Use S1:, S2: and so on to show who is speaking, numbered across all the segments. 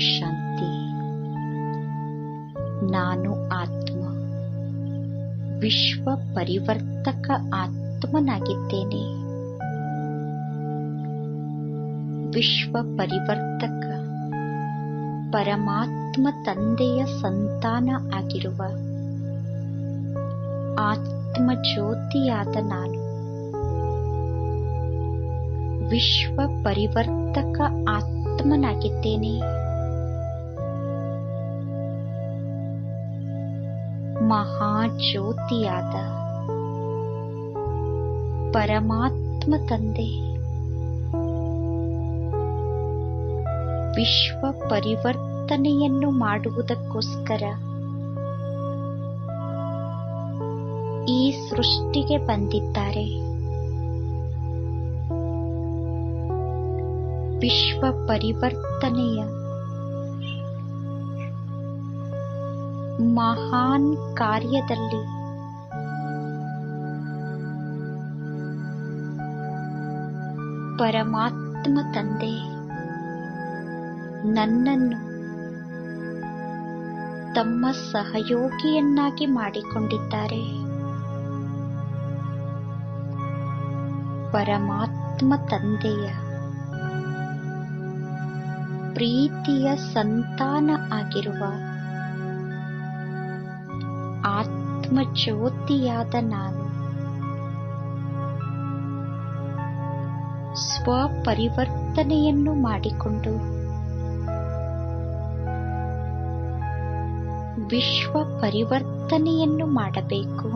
S1: ಶಾಂತಿ. ನಾನು ಆತ್ಮ. ವಿಶ್ವ ಪರಿವರ್ತಕ ಆತ್ಮನಾಗಿದ್ದೇನೆ. ವಿಶ್ವ ಪರಿವರ್ತಕ ಪರಮಾತ್ಮ ತಂದೆಯ ಸಂತಾನ ಆಗಿರುವ ಆತ್ಮ ಜ್ಯೋತಿಯಾದ ನಾನು. ವಿಶ್ವ ಪರಿವರ್ತಕ ಆತ್ಮನಾಗಿದ್ದೇನೆ. ಮಹಾಜ್ಯೋತಿಯಾದ ಪರಮಾತ್ಮ ತಂದೆ. ವಿಶ್ವ ಪರಿವರ್ತನೆಯನ್ನು ಮಾಡುವುದಕ್ಕೋಸ್ಕರ ಈ ಸೃಷ್ಟಿಗೆ ಬಂದಿದ್ದಾರೆ. ವಿಶ್ವ ಪರಿವರ್ತನೆಯ ಮಹಾನ್ ಕಾರ್ಯದಲ್ಲಿ. ಪರಮಾತ್ಮ ತಂದೆ ನನ್ನನ್ನು ತಮ್ಮ ಸಹಯೋಗಿಯನ್ನಾಗಿ ಮಾಡಿಕೊಂಡಿದ್ದಾರೆ. ಪರಮಾತ್ಮ ತಂದೆಯ ಪ್ರೀತಿಯ ಸಂತಾನ ಆಗಿರುವ ಆತ್ಮ ಜ್ಯೋತಿಯಾದ ನಾನು. ಸ್ವಪರಿವರ್ತನೆಯನ್ನು ಮಾಡಿಕೊಂಡು ವಿಶ್ವ ಪರಿವರ್ತನೆಯನ್ನು ಮಾಡಬೇಕು.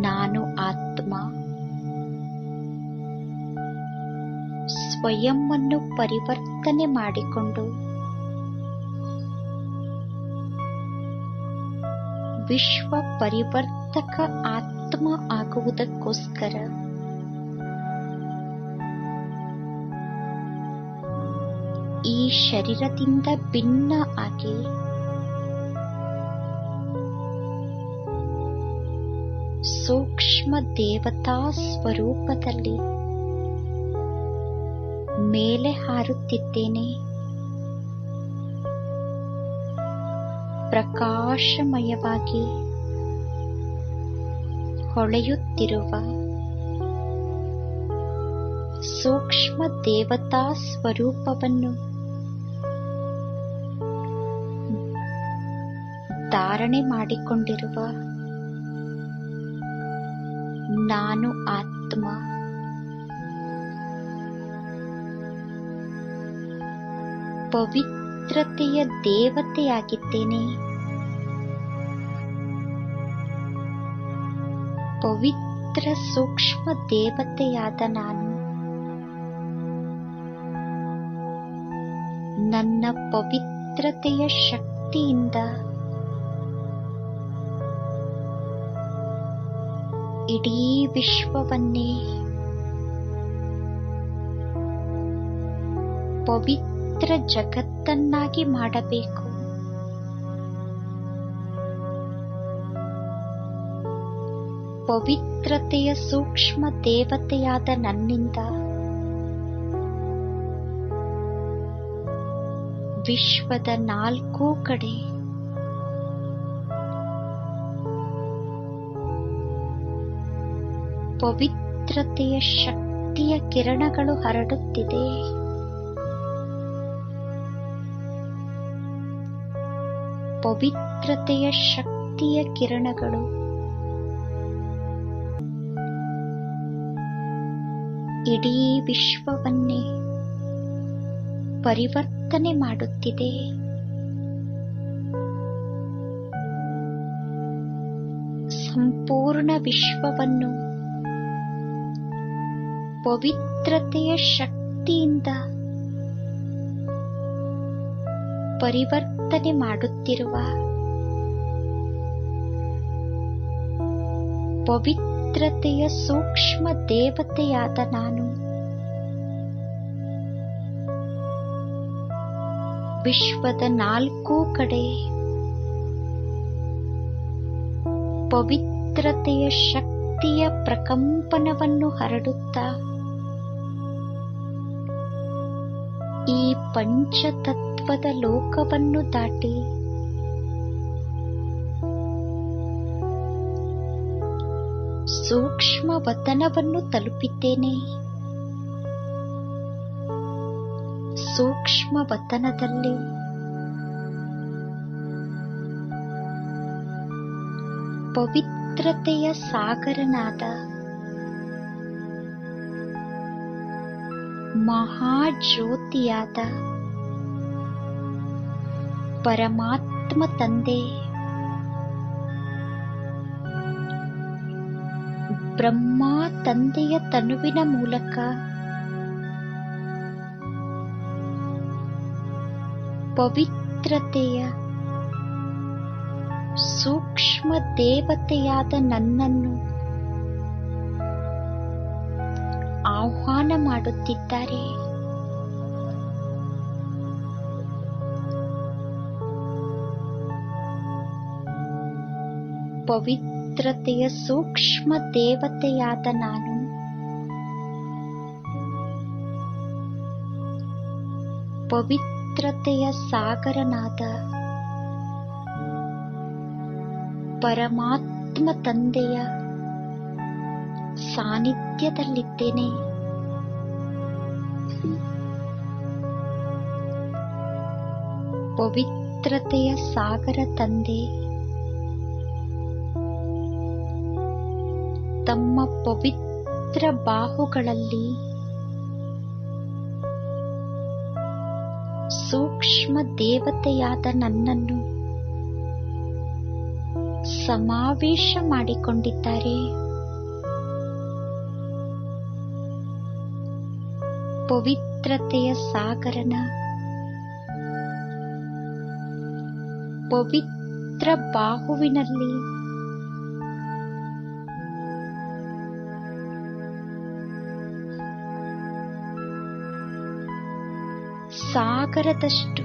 S1: ನಾನು ಆತ್ಮ. ಸ್ವಯಂವನ್ನು ಪರಿವರ್ತನೆ ಮಾಡಿಕೊಂಡು ವಿಶ್ವ ಪರಿವರ್ತಕ ಆತ್ಮ ಆಗುವುದಕ್ಕೋಸ್ಕರ. ಈ ಶರೀರದಿಂದ ಭಿನ್ನ ಆಗಿ ಸೂಕ್ಷ್ಮ ದೇವತಾ ಸ್ವರೂಪದಲ್ಲಿ ಮೇಲೆ ಹಾರುತ್ತಿದ್ದೇನೆ. ಪ್ರಕಾಶಮಯವಾಗಿ ಹೊಳೆಯುತ್ತಿರುವ ಸೂಕ್ಷ್ಮ ದೇವತಾ ಸ್ವರೂಪವನ್ನು ಧಾರಣೆ ಮಾಡಿಕೊಂಡಿರುವ ನಾನು ಆತ್ಮ. ಪವಿತ್ರತೆಯ ದೇವತೆಯಾಗಿದ್ದೇನೆ. ಪವಿತ್ರ ಸೂಕ್ಷ್ಮ ದೇವತೆಯಾದ ನಾನು. ನನ್ನ ಪವಿತ್ರತೆಯ ಶಕ್ತಿಯಿಂದ ಇಡೀ ವಿಶ್ವವನ್ನೇ ಪವಿತ್ರ ಜಗತ್ತನ್ನಾಗಿ ಮಾಡಬೇಕು. ಪವಿತ್ರತೆಯ ಸೂಕ್ಷ್ಮ ದೇವತೆಯಾದ ನನ್ನಿಂದ ವಿಶ್ವದ ನಾಲ್ಕೂ ಕಡೆ ಪವಿತ್ರತೆಯ ಶಕ್ತಿಯ ಕಿರಣಗಳು ಹರಡುತ್ತಿದೆ. ಪವಿತ್ರತೆಯ ಶಕ್ತಿಯ ಕಿರಣಗಳು. ಇಡೀ ವಿಶ್ವವನ್ನೇ ಪರಿವರ್ತನೆ ಮಾಡುತ್ತಿದೆ. ಸಂಪೂರ್ಣ ವಿಶ್ವವನ್ನು ಪವಿತ್ರತೆಯ ಶಕ್ತಿಯಿಂದ ಪರಿವರ್ತನೆ ಮಾಡುತ್ತಿರುವ ಪವಿತ್ರತೆಯ ಸೂಕ್ಷ್ಮ ದೇವತೆಯಾದ ನಾನು. ವಿಶ್ವದ ನಾಲ್ಕೂ ಕಡೆ ಪವಿತ್ರತೆಯ ಶಕ್ತಿಯ ಪ್ರಕಂಪನವನ್ನು ಹರಡುತ್ತಾ ಈ ಪಂಚತತ್ವದ ಲೋಕವನ್ನು ದಾಟಿ. ಸೂಕ್ಷ್ಮ ವತನವನ್ನು ತಲುಪಿದ್ದೇನೆ. ಸೂಕ್ಷ್ಮ ವತನದಲ್ಲಿ. ಪವಿತ್ರತೆಯ ಸಾಗರನಾದ ಮಹಾಜ್ಯೋತಿಯಾದ ಪರಮಾತ್ಮ ತಂದೆ. ಬ್ರಹ್ಮ ತಂದೆಯ ತನುವಿನ ಮೂಲಕ ಪವಿತ್ರತೆಯ ಸೂಕ್ಷ್ಮ ದೇವತೆಯಾದ ನನ್ನನ್ನು ಆಹ್ವಾನ ಮಾಡುತ್ತಿದ್ದಾರೆ. ಪವಿತ್ರತೆಯ ಸೂಕ್ಷ್ಮ ದೇವತೆಯಾದ ನಾನು. ಪವಿತ್ರತೆಯ ಸಾಗರನಾದ ಪರಮಾತ್ಮ ತಂದೆಯ ಸಾನ್ನಿಧ್ಯದಲ್ಲಿದ್ದೇನೆ. ಪವಿತ್ರತೆಯ ಸಾಗರ ತಂದೆ. ತಮ್ಮ ಪವಿತ್ರ ಬಾಹುಗಳಲ್ಲಿ ಸೂಕ್ಷ್ಮ ದೇವತೆಯಾದ ನನ್ನನ್ನು ಸಮಾವೇಶ ಮಾಡಿಕೊಂಡಿದ್ದಾರೆ. ಪವಿತ್ರತೆಯ ಸಾಗರನ ಪವಿತ್ರ ಬಾಹುವಿನಲ್ಲಿ ಸಾಗರದಷ್ಟು.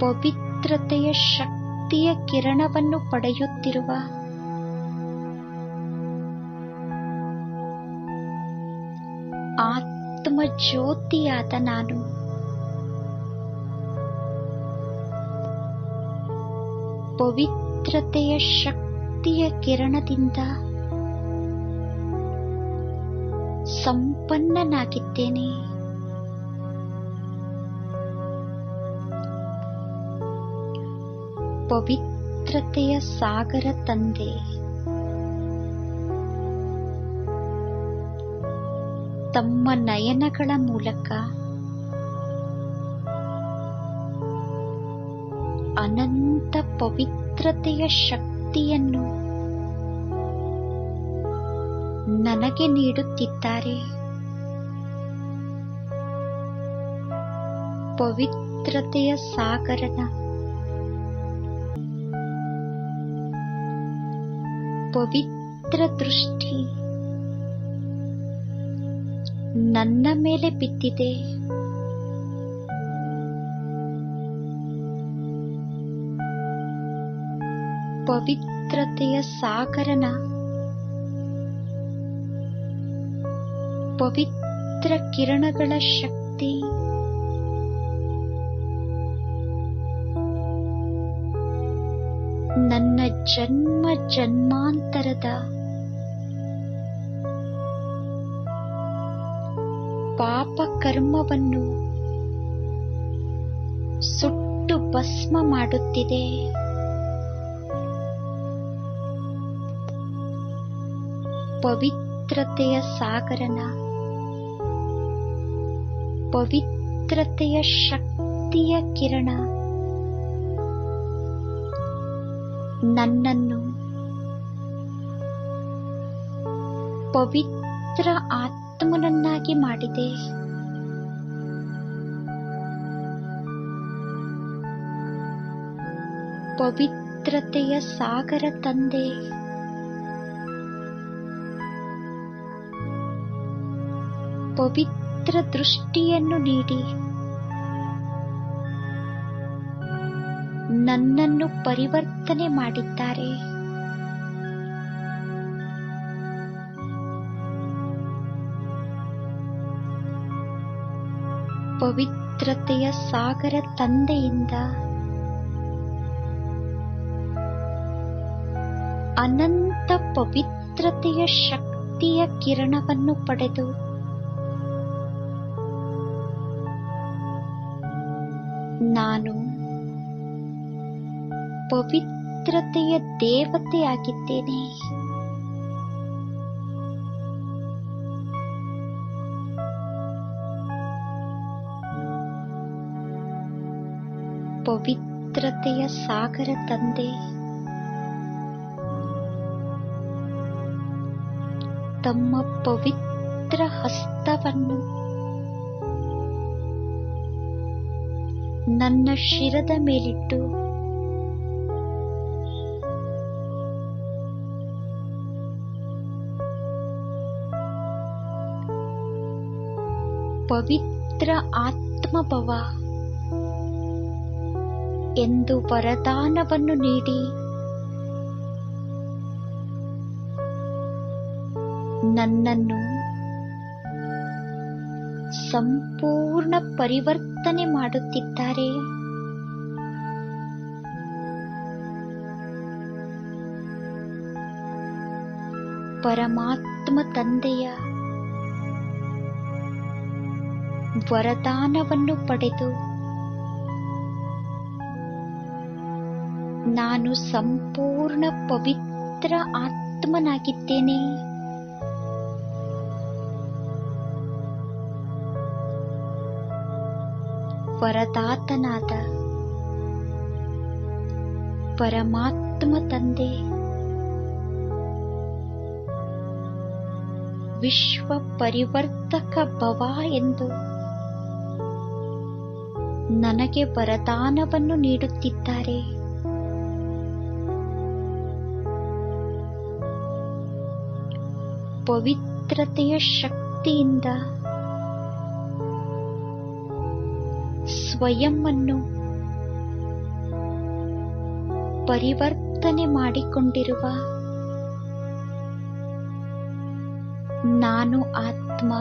S1: ಪವಿತ್ರತೆಯ ಶಕ್ತಿಯ ಕಿರಣವನ್ನು ಪಡೆಯುತ್ತಿರುವ ಆತ್ಮ ಜ್ಯೋತಿಯಾದ ನಾನು. ಪವಿತ್ರತೆಯ ಶಕ್ತಿಯ ಕಿರಣದಿಂದ ಸಂಪನ್ನನಾಗಿದ್ದೇನೆ. ಪವಿತ್ರತೆಯ ಸಾಗರ ತಂದೆ. ತಮ್ಮ ನಯನಗಳ ಮೂಲಕ ಅನಂತ ಪವಿತ್ರತೆಯ ಶಕ್ತಿಯನ್ನು ನನಗೆ ನೀಡುತ್ತಿದ್ದಾರೆ. ಪವಿತ್ರತೆಯ ಸಾಗರನ ಪವಿತ್ರ ದೃಷ್ಟಿ ನನ್ನ ಮೇಲೆ ಬಿದ್ದಿದೆ. ಪವಿತ್ರತೆಯ ಸಾಗರನ ಪವಿತ್ರ ಕಿರಣಗಳ ಶಕ್ತಿ. ಜನ್ಮ ಜನ್ಮಾಂತರದ. ಪಾಪ ಕರ್ಮವನ್ನು ಸುಟ್ಟು ಭಸ್ಮ ಮಾಡುತ್ತಿದೆ. ಪವಿತ್ರತೆಯ ಸಾಗರನ ಪವಿತ್ರತೆಯ ಶಕ್ತಿಯ ಕಿರಣ. ನನ್ನನ್ನು. ಪವಿತ್ರ ಆತ್ಮನನ್ನಾಗಿ ಮಾಡಿದೆ. ಪವಿತ್ರತೆಯ ಸಾಗರ ತಂದೆ. ಪವಿತ್ರ ದೃಷ್ಟಿಯನ್ನು ನೀಡಿ. ನನ್ನನ್ನು ಪರಿವರ್ತನೆ ಮಾಡಿದ್ದಾರೆ. ಪವಿತ್ರತೆಯ ಸಾಗರ ತಂದೆಯಿಂದ ಅನಂತ ಪವಿತ್ರತೆಯ ಶಕ್ತಿಯ ಕಿರಣವನ್ನು ಪಡೆದು ನಾನು ಪವಿತ್ರತೆಯ ದೇವತೆಯಾಗಿದ್ದೇನೆ. ಪವಿತ್ರತೆಯ ಸಾಗರ ತಂದೆ. ತಮ್ಮ ಪವಿತ್ರ ಹಸ್ತವನ್ನು ನನ್ನ ಶಿರದ ಮೇಲಿಟ್ಟು ಪವಿತ್ರ ಆತ್ಮಭವ ಎಂದು ವರದಾನವನ್ನು ನೀಡಿ. ನನ್ನನ್ನು ಸಂಪೂರ್ಣ ಪರಿವರ್ತನೆ ಮಾಡುತ್ತಿದ್ದಾರೆ. ಪರಮಾತ್ಮ ತಂದೆಯ ವರದಾನವನ್ನು ಪಡೆದು. ನಾನು ಸಂಪೂರ್ಣ ಪವಿತ್ರ ಆತ್ಮನಾಗಿದ್ದೇನೆ. ವರದಾತನಾದ ಪರಮಾತ್ಮ ತಂದೆ. ವಿಶ್ವ ಪರಿವರ್ತಕ ಭವ ಎಂದು ನನಗೆ ವರದಾನವನ್ನು ನೀಡುತ್ತಿದ್ದಾರೆ. ಪವಿತ್ರತೆಯ ಶಕ್ತಿಯಿಂದ ಸ್ವಯಂ ಅನ್ನು ಪರಿವರ್ತನೆ ಮಾಡಿಕೊಂಡಿರುವ ನಾನು ಆತ್ಮ.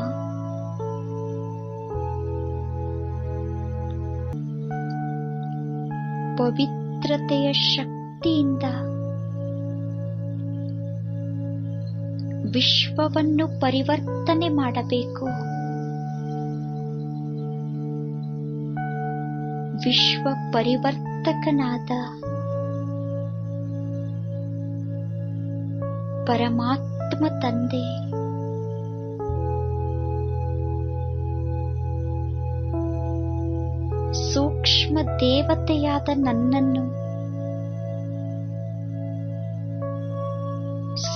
S1: ಪವಿತ್ರತೆಯ ಶಕ್ತಿಯಿಂದ ವಿಶ್ವವನ್ನು ಪರಿವರ್ತನೆ ಮಾಡಬೇಕು. ವಿಶ್ವ ಪರಿವರ್ತಕನಾದ ಪರಮಾತ್ಮ ತಂದೆ. ಸೂಕ್ಷ್ಮ ದೇವತೆಯಾದ ನನ್ನನ್ನು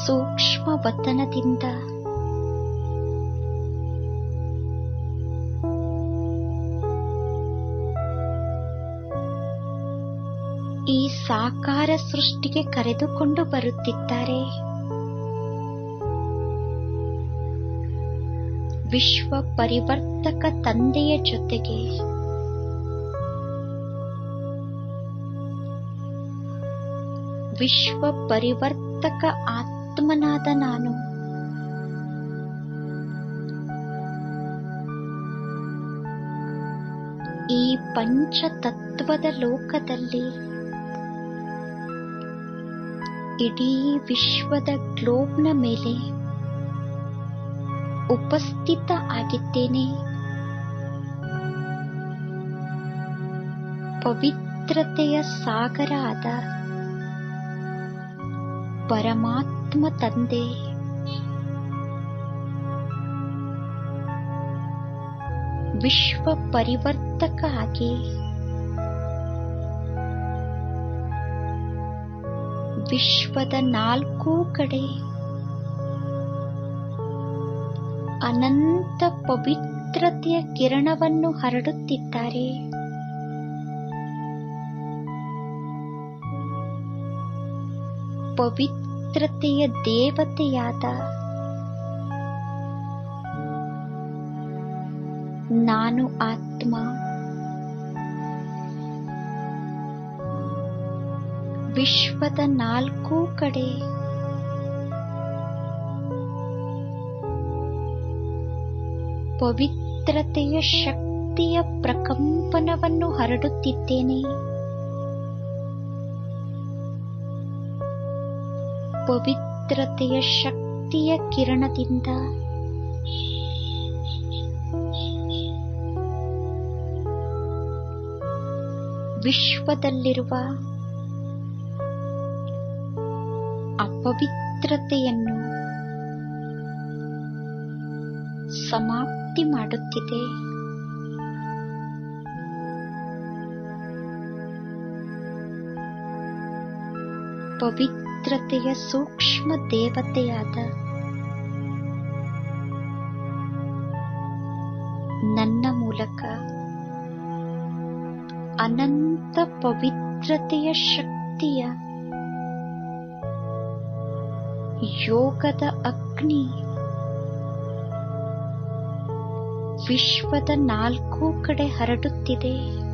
S1: ಸೂಕ್ಷ್ಮ ವತನದಿಂದ ಈ ಸಾಕಾರ ಸೃಷ್ಟಿಗೆ ಕರೆದುಕೊಂಡು ಬರುತ್ತಿದ್ದಾರೆ. ವಿಶ್ವ ಪರಿವರ್ತಕ ತಂದೆಯ ಜೊತೆಗೆ ವಿಶ್ವ ಪರಿವರ್ತಕ ಆತ್ಮನಾದ ನಾನು. ಈ ಪಂಚತತ್ವದ ಲೋಕದಲ್ಲಿ ಇಡೀ ವಿಶ್ವದ ಗ್ಲೋಬ್ನ ಮೇಲೆ ಉಪಸ್ಥಿತ ಆಗಿದ್ದೇನೆ. ಪವಿತ್ರತೆಯ ಸಾಗರ ಆದ ಪರಮಾತ್ಮ ತಂದೆ. ವಿಶ್ವ ಪರಿವರ್ತಕ ಆಗಿ. ವಿಶ್ವದ ನಾಲ್ಕೂ ಕಡೆ. ಅನಂತ ಪವಿತ್ರತೆಯ ಕಿರಣವನ್ನು ಹರಡುತ್ತಿದ್ದಾರೆ. ಪವಿತ್ರತೆಯ ದೇವತೆಯಾದ ನಾನು ಆತ್ಮ. ವಿಶ್ವದ ನಾಲ್ಕೂ ಕಡೆ ಪವಿತ್ರತೆಯ ಶಕ್ತಿಯ ಪ್ರಕಂಪನವನ್ನು ಹರಡುತ್ತಿದ್ದೇನೆ. ಪವಿತ್ರತೆಯ ಶಕ್ತಿಯ ಕಿರಣದಿಂದ. ವಿಶ್ವದಲ್ಲಿರುವ ಅಪವಿತ್ರತೆಯನ್ನು ಸಮಾಪ್ತಿ ಮಾಡುತ್ತಿದೆ. ಪವಿತ್ರತೆಯ ಸೂಕ್ಷ್ಮ ದೇವತೆಯಾದ ನನ್ನ ಮೂಲಕ ಅನಂತ ಪವಿತ್ರತೆಯ ಶಕ್ತಿಯ ಯೋಗದ ಅಗ್ನಿ ವಿಶ್ವದ ನಾಲ್ಕು ಕಡೆ ಹರಡುತ್ತಿದೆ.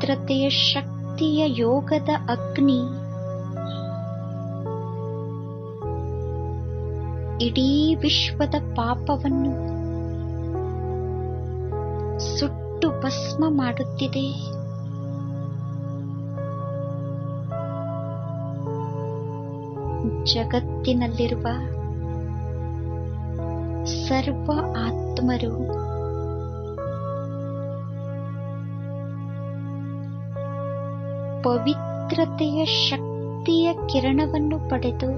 S1: ಪವಿತ್ರತೆಯ ಶಕ್ತಿಯ ಯೋಗದ ಅಗ್ನಿ. ಇಡೀ ವಿಶ್ವದ ಪಾಪವನ್ನು ಸುಟ್ಟು ಭಸ್ಮ ಮಾಡುತ್ತಿದೆ. ಜಗತ್ತಿನಲ್ಲಿರುವ ಸರ್ವ ಆತ್ಮರು ಪವಿತ್ರತೆಯ ಶಕ್ತಿಯ ಕಿರಣವನ್ನು ಪಡೆದು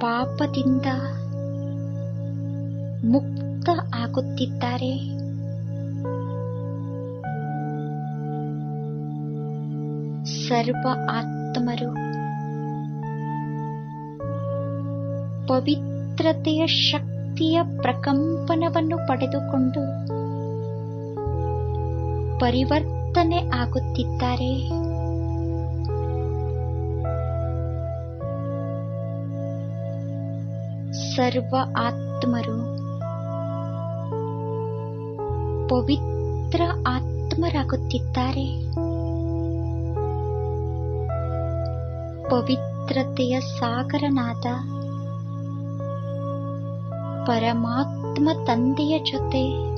S1: ಪಾಪದಿಂದ ಮುಕ್ತ ಆಗುತ್ತಿದ್ದಾರೆ. ಸರ್ವ ಆತ್ಮರು ಪವಿತ್ರತೆಯ ಶಕ್ತಿಯ ಪ್ರಕಂಪನವನ್ನು ಪಡೆದುಕೊಂಡು ಪರಿವರ್ತನೆ ಆಗುತ್ತಿದ್ದಾರೆ. ಸರ್ವ ಆತ್ಮರು ಪವಿತ್ರ ಆತ್ಮರಾಗುತ್ತಿದ್ದಾರೆ. ಪವಿತ್ರತೆಯ ಸಾಗರನಾದ ಪರಮಾತ್ಮ ತಂದೆಯ ಜೊತೆ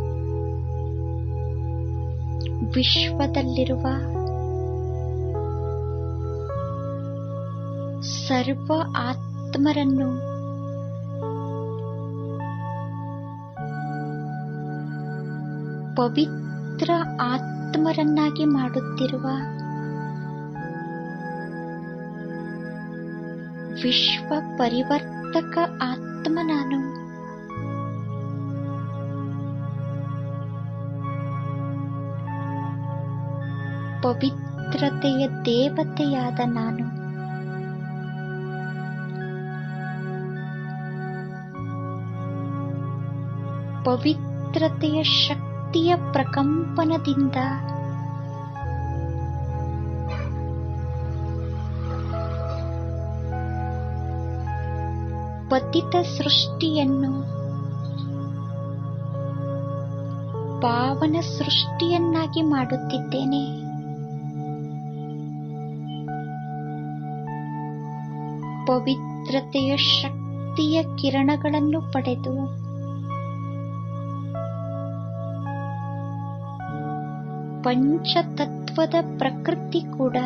S1: ವಿಶ್ವದಲ್ಲಿರುವ ಸರ್ವ ಆತ್ಮರನ್ನು ಪವಿತ್ರ ಆತ್ಮರನ್ನಾಗಿ ಮಾಡುತ್ತಿರುವ ವಿಶ್ವ ಪರಿವರ್ತಕ ಆತ್ಮ ನಾನು. ಪವಿತ್ರತೆಯ ದೇವತೆಯಾದ ನಾನು. ಪವಿತ್ರತೆಯ ಶಕ್ತಿಯ ಪ್ರಕಂಪನದಿಂದ ಪತಿತ ಸೃಷ್ಟಿಯನ್ನು ಪಾವನ ಸೃಷ್ಟಿಯನ್ನಾಗಿ ಮಾಡುತ್ತಿದ್ದೇನೆ. ಪವಿತ್ರತೆಯ ಶಕ್ತಿಯ ಕಿರಣಗಳನ್ನು ಪಡೆದು. ಪಂಚತತ್ವದ ಪ್ರಕೃತಿ ಕೂಡ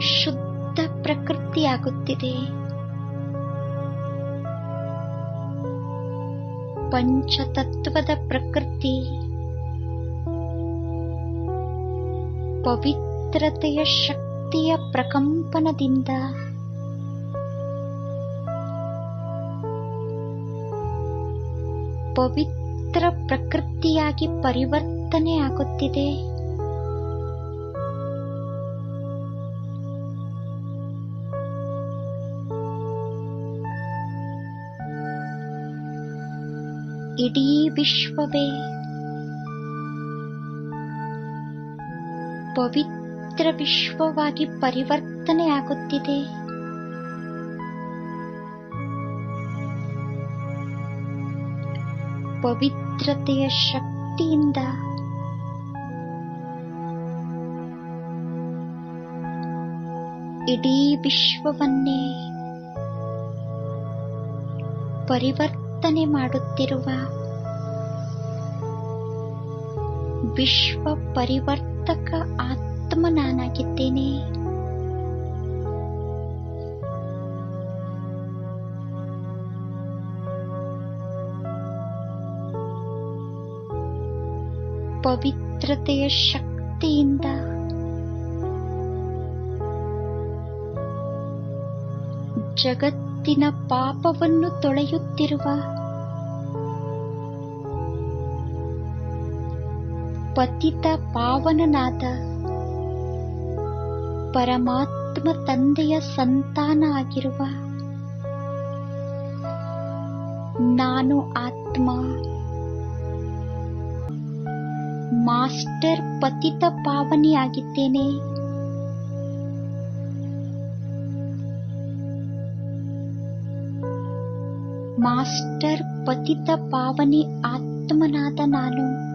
S1: ಶುದ್ಧ ಪ್ರಕೃತಿಯಾಗುತ್ತಿದೆ ಪಂಚತತ್ವದ ಪ್ರಕೃತಿ ಪವಿತ್ರತೆಯ ಶಕ್ತಿಯ ಪ್ರಕಂಪನದಿಂದ. ಪವಿತ್ರ ಪ್ರಕೃತಿಯಾಗಿ ಪರಿವರ್ತನೆ ಆಗುತ್ತಿದೆ. ಇಡೀ ವಿಶ್ವವೇ ಪವಿತ್ರ ವಿಶ್ವವಾಗಿ ಪರಿವರ್ತನೆ ಆಗುತ್ತಿದೆ. ಪವಿತ್ರತೆಯ ಶಕ್ತಿಯಿಂದ ಇಡೀ ವಿಶ್ವವನ್ನೇ ಪರಿವರ್ತನೆ ಮಾಡುತ್ತಿರುವ ವಿಶ್ವ ಪರಿವರ್ತಕ ಆತ್ಮ ನಾನಾಗಿದ್ದೇನೆ. ಪವಿತ್ರತೆಯ ಶಕ್ತಿಯಿಂದ ಜಗತ್ತಿನ ಪಾಪವನ್ನು ತೊಳೆಯುತ್ತಿರುವ ಪತಿತ ಪಾವನನಾದ ಪರಮಾತ್ಮ ತಂದೆಯ ಸಂತಾನ ಆಗಿರುವ ನಾನು ಆತ್ಮ. ಮಾಸ್ಟರ್ ಪತಿತ ಪಾವನಿಯಾಗಿದ್ದೇನೆ. ಮಾಸ್ಟರ್ ಪತಿತ ಪಾವನಿ ಆತ್ಮನಾದ ನಾನು.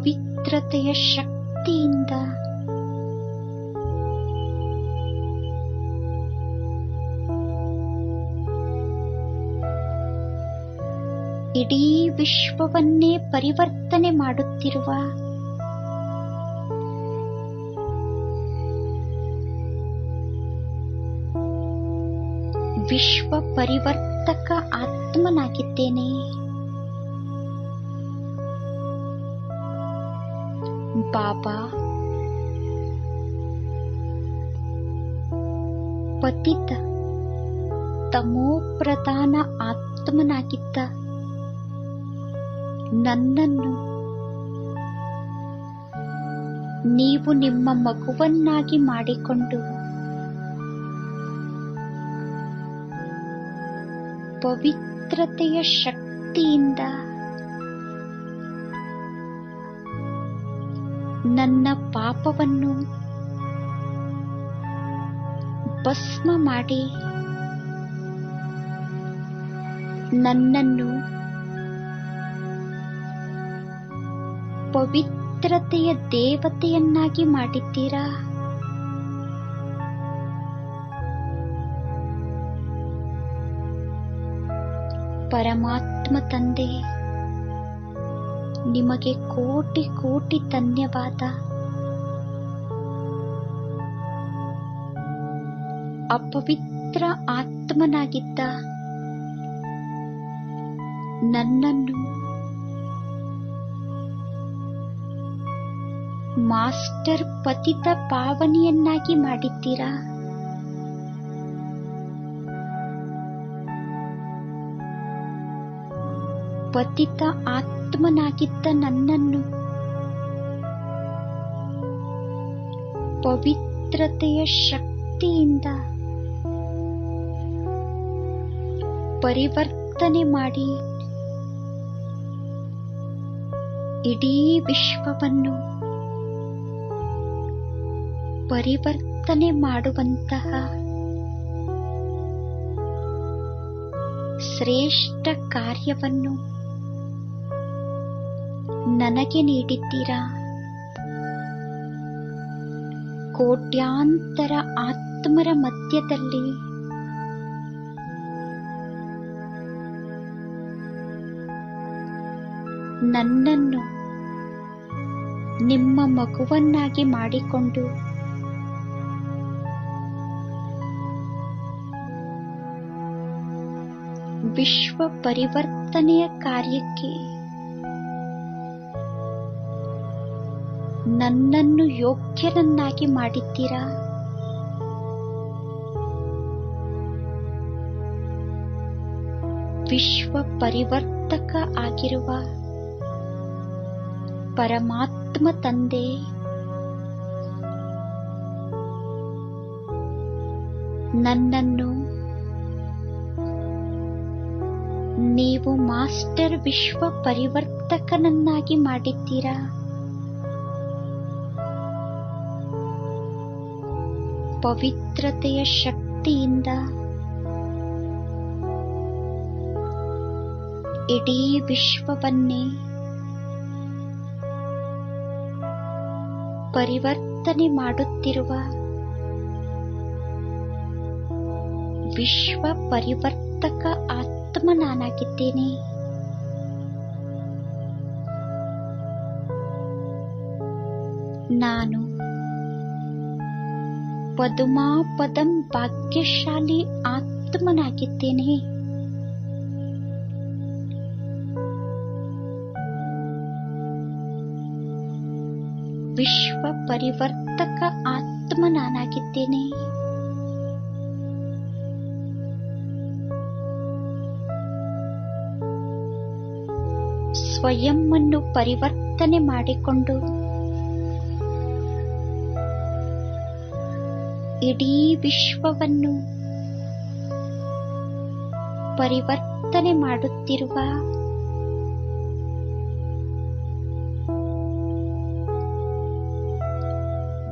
S1: ಪವಿತ್ರತೆಯ ಶಕ್ತಿಯಿಂದ. ಇಡೀ ವಿಶ್ವವನ್ನೇ ಪರಿವರ್ತನೆ ಮಾಡುತ್ತಿರುವ ವಿಶ್ವ ಪರಿವರ್ತಕ ಆತ್ಮನಾಗಿದ್ದೇನೆ. ಬಾಬಾ ಪತಿತ ತಮೋಪ್ರಧಾನ ಆತ್ಮನಾಗಿದ್ದ ನನ್ನನ್ನು ನೀವು ನಿಮ್ಮ ಮಗುವನ್ನಾಗಿ ಮಾಡಿಕೊಂಡು ಪವಿತ್ರತೆಯ ಶಕ್ತಿಯಿಂದ ನನ್ನ ಪಾಪವನ್ನು ಭಸ್ಮ ಮಾಡಿ ನನ್ನನ್ನು ಪವಿತ್ರತೆಯ ದೇವತೆಯನ್ನಾಗಿ ಮಾಡಿದ್ದೀರಾ? ಪರಮಾತ್ಮ ತಂದೆ ನಿಮಗೆ ಕೋಟಿ ಕೋಟಿ ಧನ್ಯವಾದ. ಅಪವಿತ್ರ ಆತ್ಮನಾಗಿದ್ದ ನನ್ನನ್ನು ಮಾಸ್ಟರ್ ಪತಿತ ಪಾವನಿಯನ್ನಾಗಿ ಮಾಡಿದ್ದೀರಾ? ಪತಿತ ಆತ್ಮನಾಗಿದ್ದ ನನ್ನನ್ನು. ಪವಿತ್ರತೆಯ ಶಕ್ತಿಯಿಂದ ಪರಿವರ್ತನೆ ಮಾಡಿ ಇಡೀ ವಿಶ್ವವನ್ನು ಪರಿವರ್ತನೆ ಮಾಡುವಂತಹ ಶ್ರೇಷ್ಠ ಕಾರ್ಯವನ್ನು ನನಗೆ ನೀಡಿದ್ದೀರಾ? ಕೋಟ್ಯಾಂತರ ಆತ್ಮರ ಮಧ್ಯದಲ್ಲಿ. ನನ್ನನ್ನು ನಿಮ್ಮ ಮಗುವನ್ನಾಗಿ ಮಾಡಿಕೊಂಡು ವಿಶ್ವ ಪರಿವರ್ತನೆಯ ಕಾರ್ಯಕ್ಕೆ ನನ್ನನ್ನು ಯೋಗ್ಯನನ್ನಾಗಿ ಮಾಡಿದ್ದೀರಾ? ವಿಶ್ವ ಪರಿವರ್ತಕ ಆಗಿರುವ ಪರಮಾತ್ಮ ತಂದೆ ನನ್ನನ್ನು ನೀವು ಮಾಸ್ಟರ್ ವಿಶ್ವ ಪರಿವರ್ತಕನನ್ನಾಗಿ ಮಾಡಿದ್ದೀರಾ? ಪವಿತ್ರತೆಯ ಶಕ್ತಿಯಿಂದ. ಇಡೀ ವಿಶ್ವವನ್ನೇ ಪರಿವರ್ತನೆ ಮಾಡುತ್ತಿರುವ ವಿಶ್ವ ಪರಿವರ್ತಕ ಆತ್ಮ ನಾನಾಗಿದ್ದೇನೆ ನಾನು ಪದುಮಾಪದಂ ಭಾಗ್ಯಶಾಲಿ ಆತ್ಮನಾಗಿದ್ದೇನೆ. ವಿಶ್ವ ಪರಿವರ್ತಕ ಆತ್ಮ ನಾನಾಗಿದ್ದೇನೆ ಸ್ವಯಂವನ್ನು ಪರಿವರ್ತನೆ ಮಾಡಿಕೊಂಡು ಇಡೀ ವಿಶ್ವವನ್ನು ಪರಿವರ್ತನೆ ಮಾಡುತ್ತಿರುವ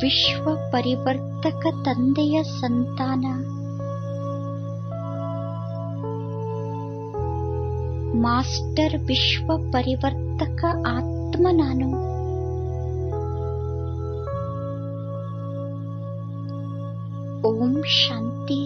S1: ವಿಶ್ವ ಪರಿವರ್ತಕ ತಂದೆಯ ಸಂತಾನ ಮಾಸ್ಟರ್ ವಿಶ್ವ ಪರಿವರ್ತಕ ಆತ್ಮ ನಾನು. ಓಂ ಶಾಂತಿ